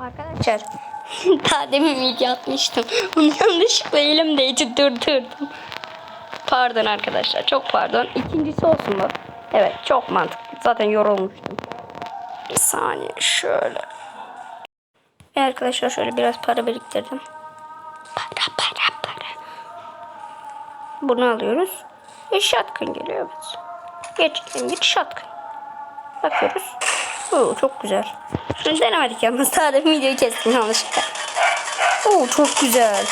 Arkadaşlar daha demin video atmıştım. Onu yanlışlıkla elimdeydi durdurdum. Pardon arkadaşlar çok pardon. İkincisi olsun bu. Evet çok mantıklı. Zaten yorulmuştum. Bir saniye şöyle. Ve arkadaşlar şöyle biraz para biriktirdim. Para para para. Bunu alıyoruz. E shotgun geliyor evet. Geç git shotgun. Bakıyoruz. Oo, çok güzel. Şunu denemedik yalnız. Daha da videoyu kestim yanlışlıkla. Oo, çok güzel.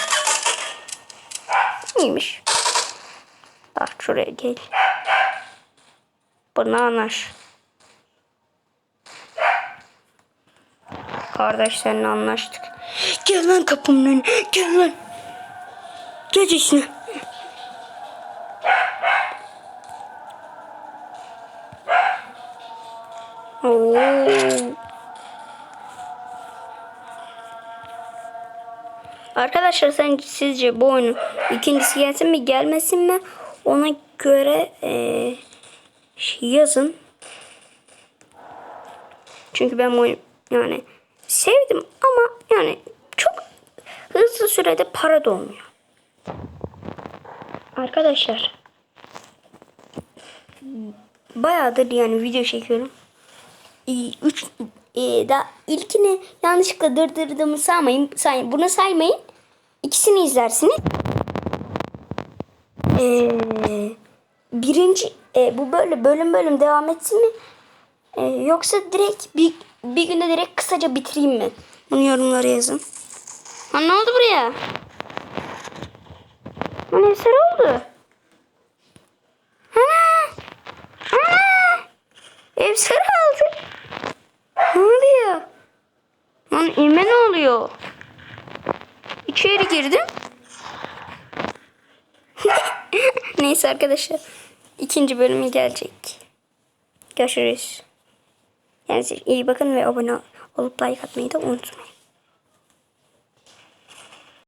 İyiymiş. Bak şuraya gel. Buna anlaş. Kardeş seninle anlaştık. Gel lan kapımın önüne. Gel lan. Geç içine. Arkadaşlar sen sizce bu oyunu ikincisi gelsin mi gelmesin mi ona göre şey yazın. Çünkü ben bu yani sevdim ama yani çok hızlı sürede para da olmuyor. Arkadaşlar bayağıdır yani video çekiyorum. 3 da ilkini yanlışlıkla dırdırdığımı saymayın. Say, bunu saymayın. İkisini izlersiniz. Ee, birinci e, bu böyle bölüm bölüm devam etsin mi? Ee, yoksa direkt bir, bir günde direkt kısaca bitireyim mi? Bunu yorumlara yazın. Ha, ne oldu buraya? Lan eser oldu. Ev sarı aldı. Ne oluyor? Lan ime ne oluyor? İçeri girdim. Neyse arkadaşlar. ikinci bölümü gelecek. Görüşürüz. Yani iyi bakın ve abone olup like atmayı da unutmayın.